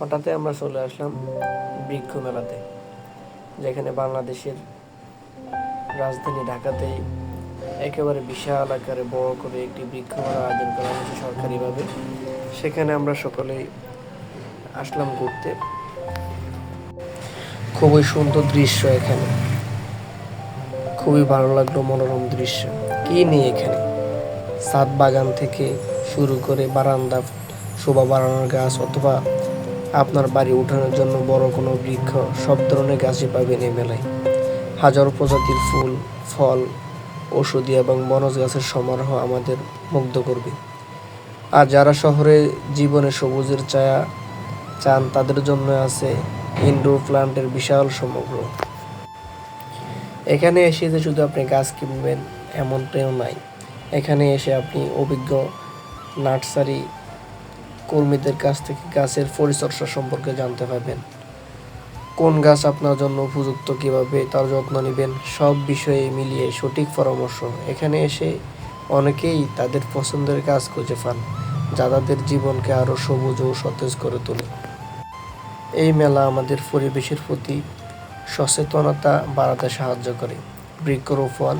হঠাৎই আমরা চলে আসলাম বৃক্ষ মেলাতে, যেখানে বাংলাদেশের রাজধানী ঢাকাতেই একেবারে বিশাল আকারে বড় করে একটি বৃক্ষ মেলা আয়োজন করা হয়েছে সরকারিভাবে। সেখানে আমরা সকলেই আসলাম ঘুরতে। খুবই সুন্দর দৃশ্য এখানে। খুবই ভালো লাগল মনোরম দৃশ্য। কি নেই এখানে? সাত বাগান থেকে শুরু করে বারান্দা, শোভা বাড়ানোর গাছ অথবা আপনার বাড়ি উঠানোর জন্য বড় কোনো বৃক্ষ সব ধরনের গাছই পাবেন এই মেলায়। হাজারো প্রজাতির ফুল, ফল, ওষুধি এবং বনজ গাছের সমারোহ আমাদের মুগ্ধ করবে। আর যারা শহরে জীবনে সবুজের ছায়া চান, তাদের জন্য আছে ইনডোর প্লান্টের বিশাল সমগ্র। এখানে এসে যে শুধু আপনি গাছ কিনবেন এমনটাও নাই। এখানে এসে আপনি অভিজ্ঞ নার্সারি কর্মীদের কাছ থেকে গাছের পরিচর্যা সম্পর্কে জানতে পারবেন। কোন গাছ আপনার জন্য উপযুক্ত কীভাবে তার যত্ন নেবেন, সব বিষয়ে মিলিয়ে সঠিক পরামর্শ। এখানে এসে অনেকেই তাদের পছন্দের গাছ খুঁজে পান, যা তাদের জীবনকে আরও সবুজ ও সতেজ করে তোলে। এই মেলা আমাদের পরিবেশের প্রতি সচেতনতা বাড়াতে সাহায্য করে। বৃক্ষরোপণ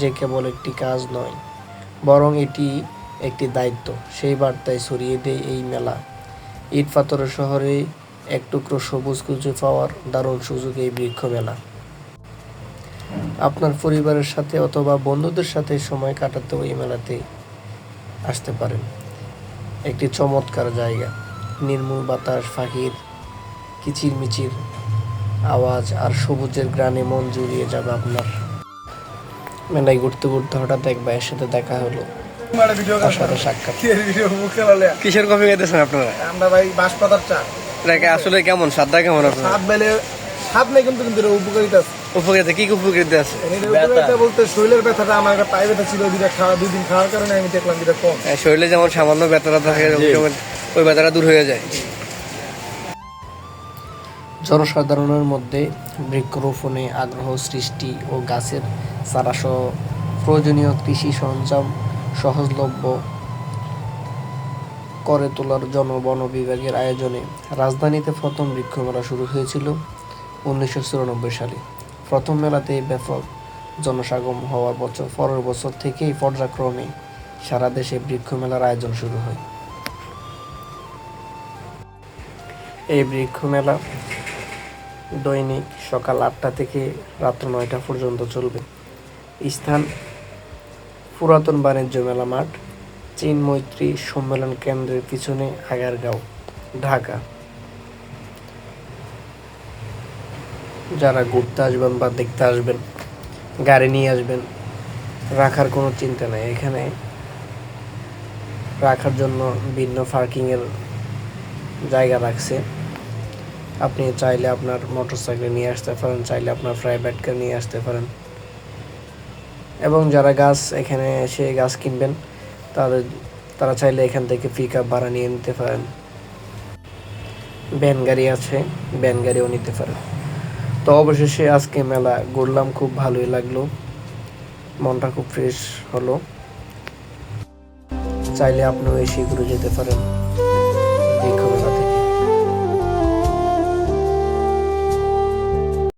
যে কেবল একটি কাজ নয়, বরং এটি একটি দায়িত্ব। সেই বার্তায় ছড়িয়ে দেয় এই মেলা। ইট পাথরের শহরে এক টুকরো সবুজ খুঁজে পাওয়ার দারুণ সুযোগ এই বৃক্ষ মেলা। আপনার পরিবারের সাথে অথবা বন্ধুদের সাথে সময় কাটাতেও এই মেলাতে আসতে পারেন। একটি চমৎকার জায়গা। নির্মূল বাতাস পাখির কিচিরমিচির আওয়াজ আর সবুজের গ্রানে মন জুড়িয়ে যাবে আপনার। মেলায় ঘুরতে ঘুরতে হঠাৎ এক ভাইয়ের সাথে দেখা হলো। কিসের কফি খাইতেছেন আপনারা? আমরা ভাই চা। আসলে কেমন? সাদা কেমন আপনার? হাত বেলে হাত নেই কিন্তু কিন্তু উপকারিতা আছে। উপকৃত কি কি আছে? উপকারিতা বলতে শরীরের ব্যথাটা আমার একটা পায়ে ব্যথা ছিল দুইটা খাওয়া দুই দিন খাওয়ার কারণে আমি দেখলাম যেটা কম। হ্যাঁ, শরীরে যেমন সামান্য ব্যথাটা থাকে ওই- ওই ব্যথাটা দূর হয়ে যায়। জনসাধারণের মধ্যে বৃক্ষরোপণে আগ্রহ সৃষ্টি ও গাছের চারাসহ প্রয়োজনীয় কৃষি সরঞ্জাম সহজলভ্য করে তোলার জন্য বন বিভাগের আয়োজনে রাজধানীতে প্রথম বৃক্ষ মেলা শুরু হয়েছিল উনিশশো চুরানব্বই সালে। প্রথম মেলাতে ব্যাপক জনসমাগম হওয়ার বছর, পরের বছর থেকেই পর্যায়ক্রমে সারা দেশে বৃক্ষ মেলার আয়োজন শুরু হয়। এই বৃক্ষ মেলা দৈনিক সকাল আটটা থেকে রাত্র নয়টা পর্যন্ত চলবে। স্থান পুরাতন বাণিজ্য মেলা মাঠ, চীন মৈত্রী সম্মেলন কেন্দ্রের পিছনে আগারগাঁও, ঢাকা। যারা ঘুরতে আসবেন বা দেখতে আসবেন, গাড়ি নিয়ে আসবেন, রাখার কোনো চিন্তা নেই। এখানে রাখার জন্য ভিন্ন পার্কিংয়ের জায়গা রাখছে আপনি চাইলে আপনার মোটর সাইকেল নিয়ে আসতে পারেন, চাইলে আপনার প্রাইভেট কার নিয়ে আসতে পারেন। এবং যারা গাছ এখানে এসে গাছ কিনবেন, তাদের, তারা চাইলে এখান থেকে পিক আপ ভাড়া নিয়ে নিতে পারেন। ভ্যান গাড়ি আছে, ভ্যান গাড়িও নিতে পারেন। তো অবশেষে আজকে মেলা ঘুরলাম, খুব ভালোই লাগল। মনটা খুব ফ্রেশ হলো। চাইলে আপনিও এসে ঘুরে যেতে পারেন।